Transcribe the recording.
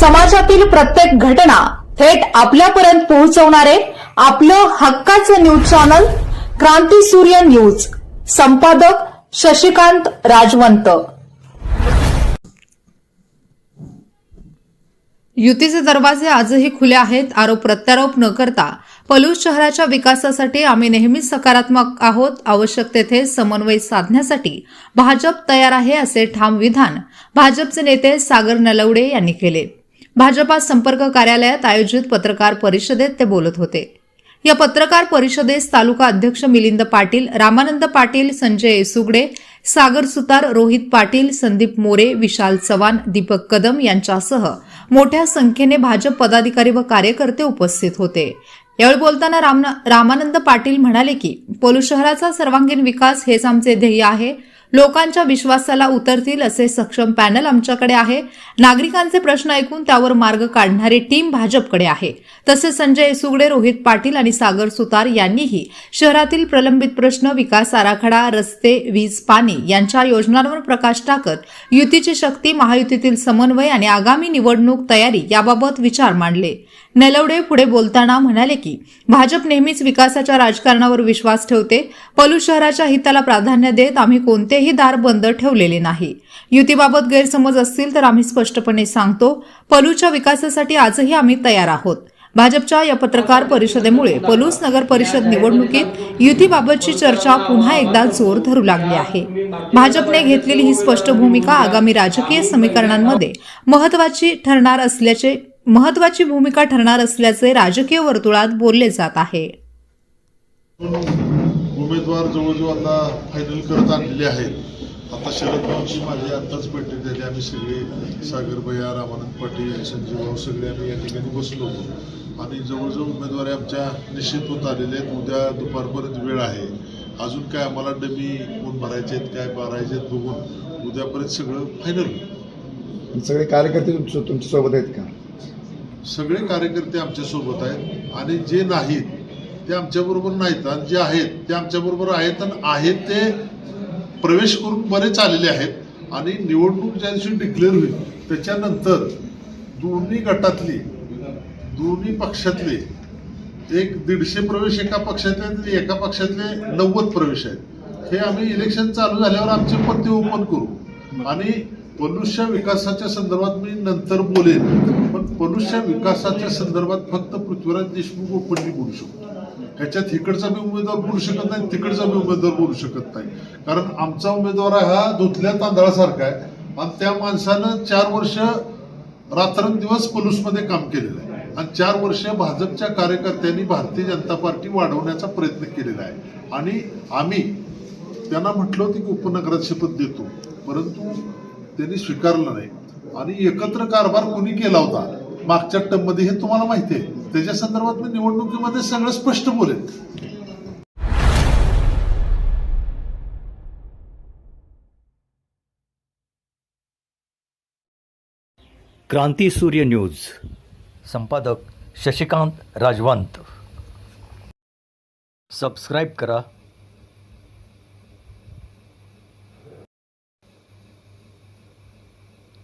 समाजातील प्रत्येक घटना थेट आपल्यापर्यंत पोहोचवणारे आपलं हक्काचं न्यूज चॅनल क्रांती सूर्य न्यूज. संपादक शशिकांत राजवंत. युतीचे दरवाजे आजही खुले आहेत आरोप प्रत्यारोप न करता. पलूस शहराच्या विकासासाठी आम्ही नेहमीच सकारात्मक आहोत आवश्यक तेथे समन्वय साधण्यासाठी भाजप तयार आहे असे ठाम विधान भाजपचे नेते सागर नलवडे यांनी केले. भाजपा संपर्क कार्यालयात आयोजित पत्रकार परिषदेत ते बोलत होते. या पत्रकार परिषदेस तालुका अध्यक्ष मिलिंद पाटील रामानंद पाटील संजय सुगडे सागर सुतार रोहित पाटील संदीप मोरे विशाल चव्हाण दीपक कदम यांच्यासह मोठ्या संख्येने भाजप पदाधिकारी व कार्यकर्ते उपस्थित होते. यावेळी बोलताना रामानंद पाटील म्हणाले की पोलू शहराचा सर्वांगीण विकास हेच आमचे ध्येय आहे. लोकांच्या विश्वासाला उतरतील असे सक्षम पॅनल आमच्याकडे आहे. नागरिकांचे प्रश्न ऐकून त्यावर मार्ग काढणारी टीम भाजपकडे आहे. तसेच संजय सुगडे रोहित पाटील आणि सागर सुतार यांनीही शहरातील प्रलंबित प्रश्न विकास आराखडा रस्ते वीज पाणी यांच्या योजनांवर प्रकाश टाकत युतीची शक्ती महायुतीतील समन्वय आणि आगामी निवडणूक तयारी याबाबत विचार मांडले. नलवडे पुढे बोलताना म्हणाले की भाजप नेहमीच विकासाच्या राजकारणावर विश्वास ठेवते. पलू शहराच्या हिताला प्राधान्य देत आम्ही कोणतेही दार बंद ठेवलेले नाही. युतीबाबत गैरसमज असतील तर आम्ही स्पष्टपणे सांगतो पलूच्या विकासासाठी आजही आम्ही तयार आहोत. भाजपच्या या पत्रकार परिषदेमुळे पलूस नगर परिषद निवडणुकीत युतीबाबतची चर्चा पुन्हा एकदा जोर धरू लागली आहे. भाजपने घेतलेली ही स्पष्ट भूमिका आगामी राजकीय समीकरणांमध्ये महत्वाची ठरणार असल्याचे महत्वाची भूमिका ठरणार असल्याचे राजकीय वर्तुळात बोलले जात आहे. उमेदवार जवळजवळ आता फायनल करत आणलेले आहेत. आता शरद पवारची माझी आत्ताच बैठक झाली. आम्ही सगळे सागर भैया रामानंद पाटील संजीव भाऊ सगळे आम्ही या ठिकाणी बसलो. होतो आणि जवळजवळ उमेदवारी आमच्या निश्चित होत आलेले आहेत. उद्या दुपारपर्यंत वेळ आहे. अजून काय आम्हाला डमी कोण भरायचे आहेत काय भरायचे आहेत बघून उद्यापर्यंत सगळं फायनल सगळे कार्यकर्ते तुमच्यासोबत आहेत का? सगळे कार्यकर्ते आमच्यासोबत आहेत आणि जे नाहीत ते आमच्याबरोबर नाहीत आणि जे आहेत ते आमच्याबरोबर आहेत आणि आहेत ते प्रवेश करून बरेच आलेले आहेत आणि निवडणूक ज्या दिवशी डिक्लेअर होईल त्याच्यानंतर दोन्ही गटातली दोन्ही पक्षातले एक दीडशे प्रवेश एका पक्षातले आणि एका पक्षातले नव्वद प्रवेश आहेत. हे आम्ही इलेक्शन चालू झाल्यावर आमचे पत्ते ओपन करू. आणि पलूसच्या विकासाच्या संदर्भात मी नंतर बोलेन पण पलूसच्या विकासाच्या संदर्भात फक्त पृथ्वीराज देशमुख पंडित बोलू शकतो. ह्याच्यात इकडचा बी उमेदवार बोलू शकत नाही तिकडचा बी उमेदवार बोलू शकत नाही. कारण आमचा उमेदवार हा धुतल्या तांदळासारखा आहे आणि त्या माणसानं चार वर्ष रात्रंदिवस पलूसमध्ये काम केलेलं आहे. आणि चार वर्ष भाजपच्या कार्यकर्त्यांनी भारतीय जनता पार्टी वाढवण्याचा प्रयत्न केलेला आहे. आणि आम्ही त्यांना म्हटलं होतं की उपनगरात शपथ देतो. परंतु त्यांनी स्वीकारलं नाही. आणि एकत्र कारभार कोणी केला होता? मागच्या टर्ममध्ये हे तुम्हाला माहिती आहे. त्याच्या संदर्भात मी निवडणुकीमध्ये सगळं स्पष्ट बोलेन. क्रांती सूर्य न्यूज. संपादक शशिकांत राजवंत. सबस्क्राईब करा